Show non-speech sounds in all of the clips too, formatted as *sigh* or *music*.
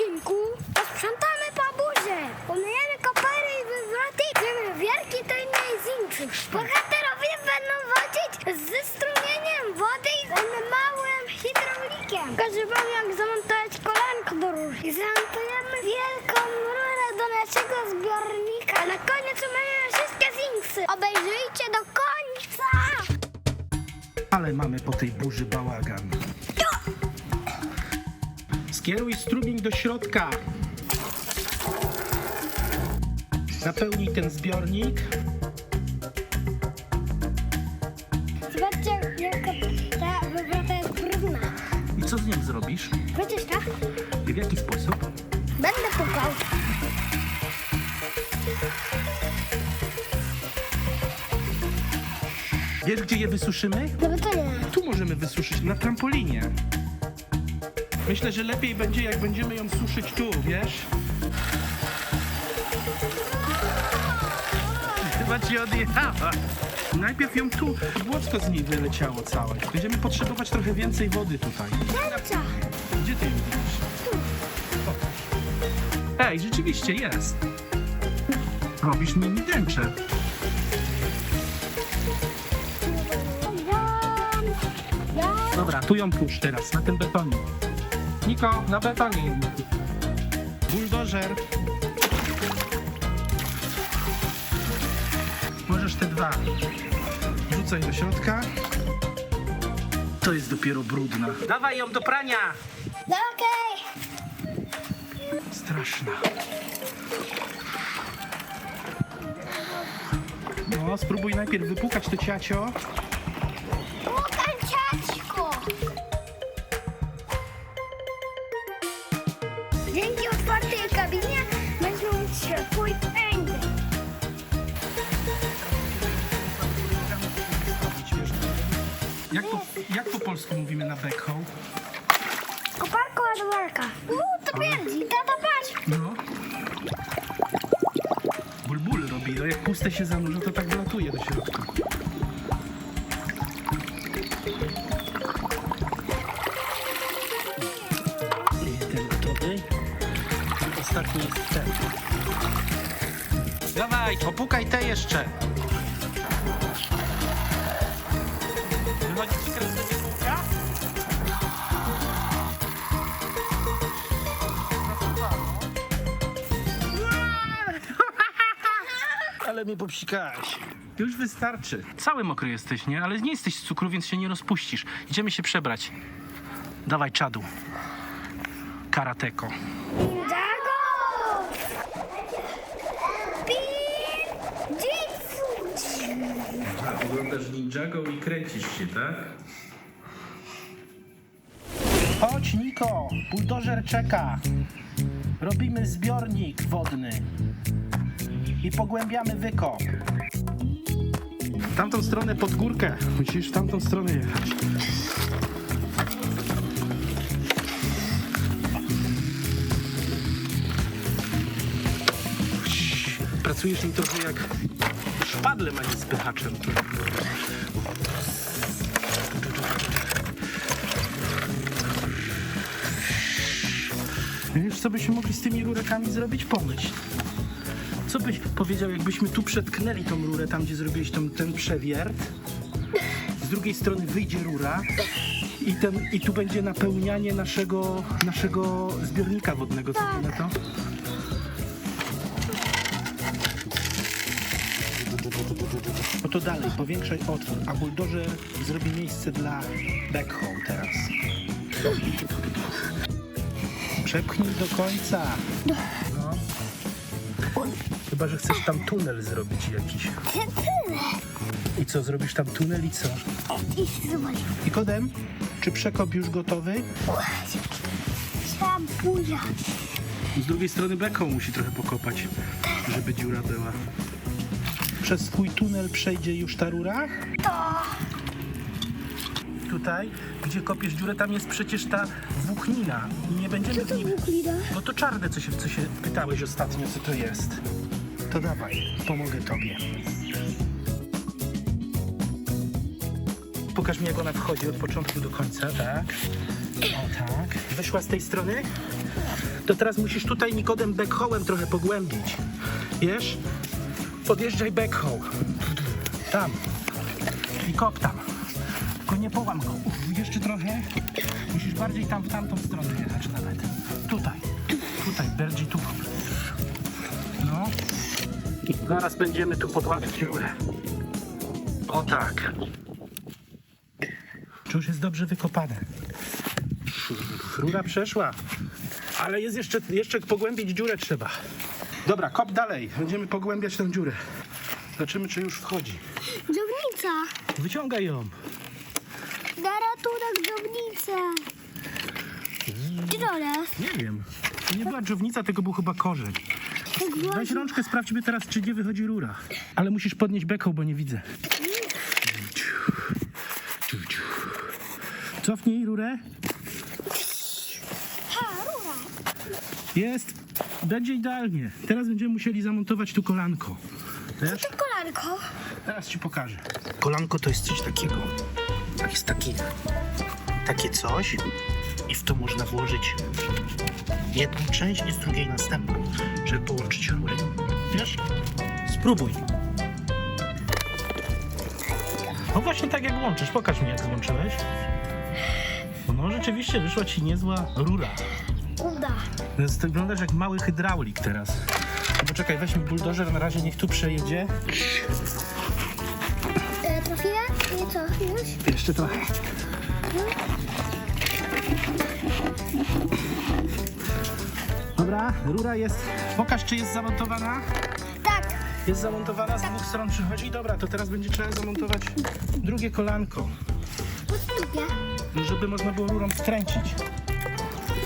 odcinku posprzątamy pabuże, umyjemy kopery i wywroty, zrobimy wielki tajnej zinczy. Bohaterowie będą wodzić ze strumieniem wody i z małym hydraulikiem. Pokażę wam jak zamontować kolanko do róż. I zamontujemy wielką rurę do naszego zbiornika. Na koniec umyjemy wszystkie zinksy. Obejrzyjcie do końca. Ale mamy po tej burzy bałagan. Skieruj strumień do środka. Napełnij ten zbiornik. Zobaczcie, jaka ta wywrota jest brudna. I co z nim zrobisz? Widzisz tak? I w jaki sposób? Będę pukał. Wiesz, gdzie je wysuszymy? No nie. Tu możemy wysuszyć, na trampolinie. Myślę, że lepiej będzie, jak będziemy ją suszyć tu, wiesz? Chyba ci odjechała. Najpierw ją tu, błocko z niej wyleciało całe. Będziemy potrzebować trochę więcej wody tutaj. Gdzie ty ją widzisz? Pokaż. Ej, rzeczywiście jest. Robisz mini dęcze. Dobra, tu ją pusz teraz, na ten betonie. Niko, na betonie. Buldożer. Możesz te dwa. Rzucaj do środka. To jest dopiero brudna. Dawaj ją do prania. No okej. Straszna. No, spróbuj najpierw wypukać to ciacio. Pędzel. Jak po, jak po polsku mówimy na backhoe? Koparka ładowarka. Uuu, to pierdzi. Tata patrz. No. Bulbul robi, no jak puste się zanurzą, to tak wlatuje do środka. Ten gotowy. I ostatni jest ten. Dawaj, opukaj te jeszcze. Wychodzi ci kręcenie kółka? *laughs* Ale mnie popsikałeś. Już wystarczy. Cały mokry jesteś, nie? Ale nie jesteś z cukru, więc się nie rozpuścisz. Idziemy się przebrać. Dawaj czadu. Karateko. Ninjago i kręcisz się, tak? Chodź, Niko! Buldożer czeka. Robimy zbiornik wodny. I pogłębiamy wykop. W tamtą stronę pod górkę. Musisz w tamtą stronę jechać. Pracujesz nim trochę jak szpadlem, a nie spychaczem. Wiesz, co byśmy mogli z tymi rurekami zrobić? Pomyśl. Co byś powiedział, jakbyśmy tu przetknęli tą rurę, tam gdzie zrobiłeś tą, ten przewiert? Z drugiej strony wyjdzie rura i, ten, i tu będzie napełnianie naszego, naszego zbiornika wodnego. Co na to? No to dalej, powiększaj otwór, a buldożer zrobi miejsce dla backhoe teraz. Przepchnij do końca. No. Chyba, że chcesz tam tunel zrobić jakiś. I co, zrobisz tam tunel i co? I kodem? Czy przekop już gotowy? Szampuja. Z drugiej strony backhoe musi trochę pokopać, żeby dziura była. Przez swój tunel przejdzie już ta rura? To. Tutaj, gdzie kopiesz dziurę, tam jest przecież ta włóknina. Nie będziemy w nim... Buklida. No to czarne, co się, co się pytałeś ostatnio, co to jest. To dawaj, pomogę tobie. Pokaż mi, jak ona wchodzi od początku do końca, tak? O tak. Weszła z tej strony? to teraz musisz tutaj Nikodem backhoe'em trochę pogłębić. Wiesz? Podjeżdżaj backhoe. Tam. I kop tam. Nie połam go. Uf, jeszcze trochę. Musisz bardziej tam w tamtą stronę jechać nawet. Tutaj. Tutaj, bardziej tu. No. Zaraz będziemy tu podławiać rurę. O tak. To już jest dobrze wykopane. Rura przeszła. Ale jest jeszcze, jeszcze pogłębić dziurę trzeba. Dobra, kop dalej. Będziemy pogłębiać tę dziurę. Zobaczymy, czy już wchodzi. Dziobnica. Wyciągaj ją. Da ratunek dziobnicę. Gdzie to jest? Nie wiem. To nie była dżownica, tego był chyba korzeń. Tak Weź właśnie. rączkę, sprawdźmy teraz, czy nie wychodzi rura. Ale musisz podnieść beką, bo nie widzę. Cofnij rurę. Ha, rura. Jest. Będzie idealnie. Teraz będziemy musieli zamontować tu kolanko. Wiesz? To kolanko. Teraz ci pokażę. Kolanko to jest coś takiego. To jest taki, takie coś i w to można włożyć jedną część i z drugiej następną, żeby połączyć rury. Wiesz? Spróbuj. No właśnie tak jak łączysz. Pokaż mi jak złączyłeś. No rzeczywiście wyszła ci niezła rura. Uda. Więc ty wyglądasz jak mały hydraulik teraz. Poczekaj, weźmy buldożer, na razie niech tu przejedzie. Trafiłem? Nie już? Jeszcze trochę. Dobra, rura jest. Pokaż, czy jest zamontowana. Tak. Jest zamontowana, z dwóch stron przychodzi. Dobra, to teraz będzie trzeba zamontować drugie kolanko, Podstupię. żeby można było rurą wkręcić.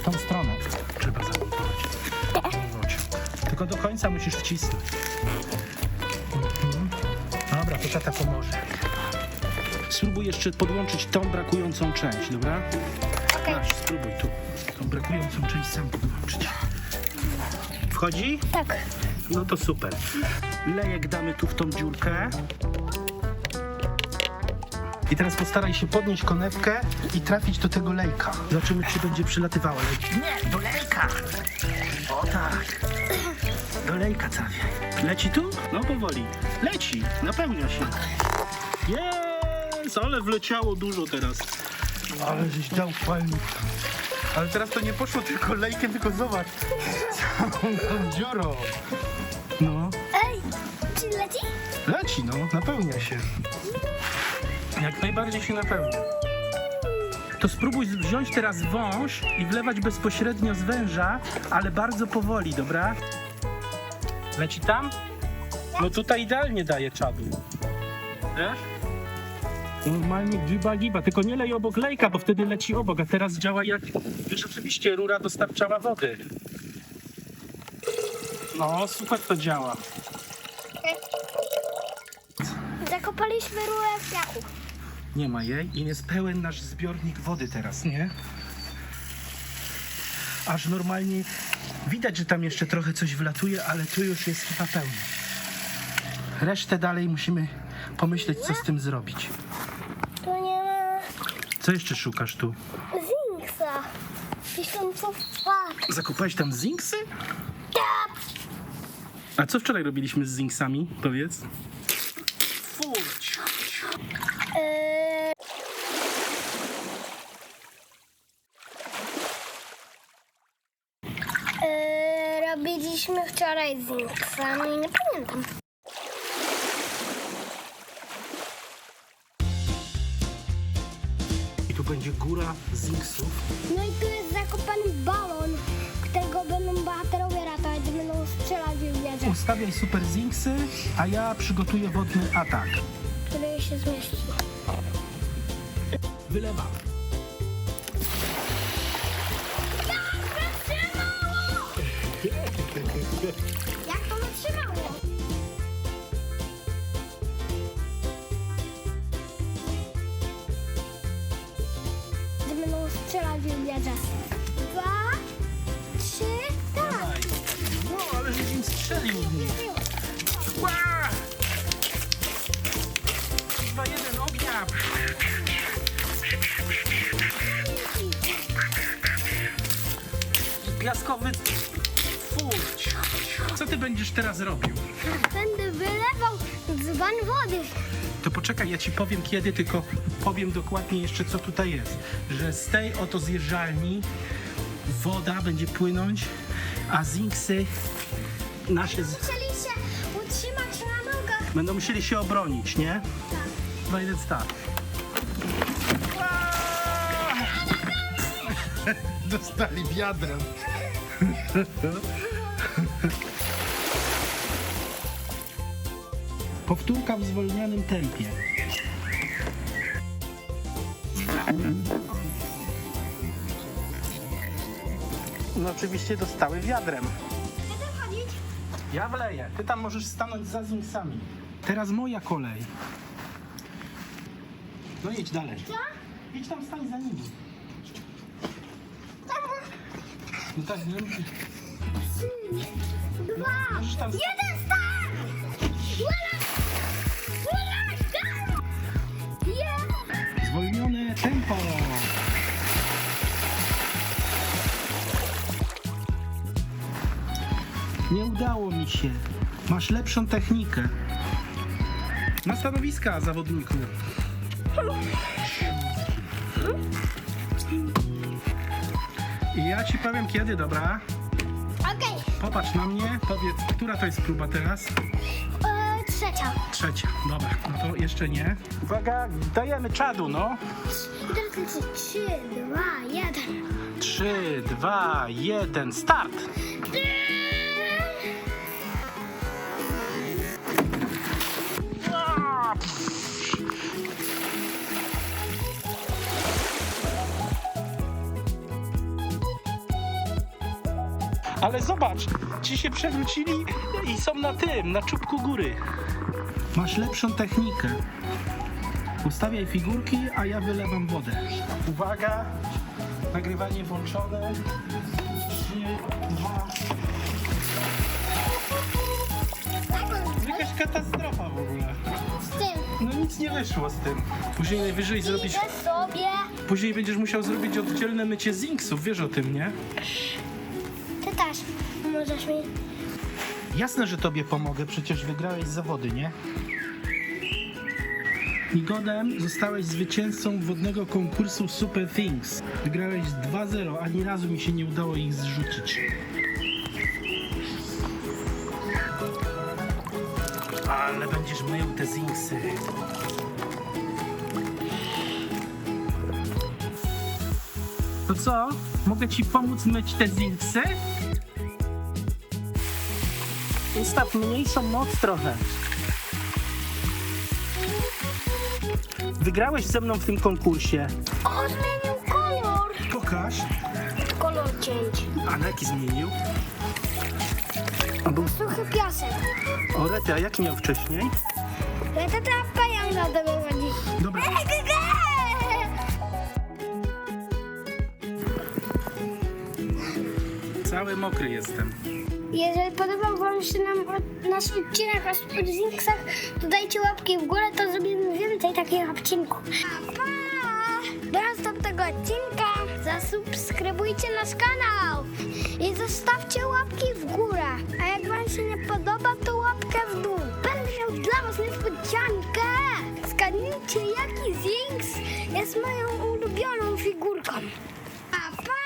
W tą stronę trzeba zamontować. Tylko do końca musisz wcisnąć. Mhm. Dobra, to tata pomoże. Spróbuj jeszcze podłączyć tą brakującą część, dobra? Okej. Masz, spróbuj tu. Tą brakującą część sam podłączyć. Wchodzi? Tak. No to super. Lejek damy tu w tą dziurkę. I teraz postaraj się podnieść konewkę i trafić do tego lejka. Zobaczymy, czy będzie przylatywała. Lej- Nie, do lejka! O tak. Do lejka trafię. Leci tu? No powoli. Leci, napełnia się. Ale wleciało dużo teraz. Ale żeś dał fajnie. Ale teraz to nie poszło tylko lejkiem, tylko zobacz. Całą tą dziurą. No, Ej, czy leci? leci, no, napełnia się. Jak najbardziej się napełnia. To spróbuj wziąć teraz wąż i wlewać bezpośrednio z węża, ale bardzo powoli, dobra? Leci tam? No tutaj idealnie daje czadu. Wiesz? Normalnie giba giba, tylko nie lej obok lejka, bo wtedy leci obok, a teraz działa jak rzeczywiście rura dostarczała wody. No, super to działa. Zakopaliśmy rurę w piachu. Nie ma jej i jest pełen nasz zbiornik wody teraz, nie? Aż normalnie widać, że tam jeszcze trochę coś wlatuje, ale tu już jest chyba pełno. Resztę dalej musimy pomyśleć, co z tym zrobić. Co jeszcze szukasz tu? zinksa. Zakopałeś tam zinksy? Tak. A co wczoraj robiliśmy z zinksami? Powiedz. Furć. Eee, eee, robiliśmy wczoraj z zinksami, nie pamiętam. Tu będzie góra zinksów. No i tu jest zakopany balon, którego będą bohaterowie ratować, będą strzelać w wieżę, Ustawiaj super zinksy, a ja przygotuję wodny atak. który się zmieści. Wylewam. Będą strzelać w wieżę. Dwa, trzy, tak. No, ale żeś im strzelił w nich. Ła! Dwa, jeden, ognia! piaskowy furć. Co ty będziesz teraz robił? Będę wylewał dzban wody. To poczekaj, ja ci powiem kiedy, tylko powiem dokładnie jeszcze co tutaj jest. Że z tej oto zjeżdżalni woda będzie płynąć, a zinksy nasze z... Chcieli się utrzymać na nogach. będą musieli się obronić, nie? Tak. Dwa, jeden, start. Dostali wiadrem. *laughs* Powtórka w zwolnionym tempie. No oczywiście dostały wiadrem. Ja wleję. Ty tam możesz stanąć za zinksami. Teraz moja kolej. No jedź dalej. Co? Idź tam stań za nimi. No tak, nie Trzy, dwa, Możesz tam- jeden! Ura! Ura! Udało mi się. Masz lepszą technikę. Na stanowiska zawodniku. I ja ci powiem kiedy, dobra? Okej, Popatrz na mnie, powiedz, która to jest próba teraz? e, trzecia. Trzecia, dobra, no to jeszcze nie. Uwaga, dajemy czadu, no. I teraz lecę. Trzy, dwa, jeden. 3, 2, 1, start! Ale zobacz, ci się przewrócili i są na tym, na czubku góry. Masz lepszą technikę. Ustawiaj figurki, a ja wylewam wodę. Uwaga, nagrywanie włączone. Trzy, dwa. Jakaś katastrofa w ogóle. Z tym. No nic nie wyszło z tym. Później najwyżej zrobisz. Idę sobie. Później będziesz musiał zrobić oddzielne mycie zinksów, wiesz o tym, nie? Też możesz mi. Jasne, że tobie pomogę, przecież wygrałeś zawody, nie? Nigodem zostałeś zwycięzcą wodnego konkursu Super Things. Wygrałeś 2-0, ani razu mi się nie udało ich zrzucić. Ale będziesz mył te zingsy. To co? Mogę ci pomóc myć te zingsy? Ustaw mniejszą moc trochę. Wygrałeś ze mną w tym konkursie. O, zmienił kolor. Pokaż. Kolor cięć. A na jaki zmienił? A był Suchy piasek. o rety, a jaki miał wcześniej? Ale to teraz pająk na tobie chodzi. Dobra. Cały mokry jestem. Jeżeli podobał Wam się nam od- nasz odcinek o Spudzinksach, to dajcie łapki w górę, to zrobimy więcej takich odcinków. Pa! Do następnego odcinka zasubskrybujcie nasz kanał i zostawcie łapki w górę. A jak Wam się nie podoba, to łapkę w dół. Będę miał dla Was niespodziankę. Zgadnijcie, jaki Zinks jest moją ulubioną figurką. Pa, pa!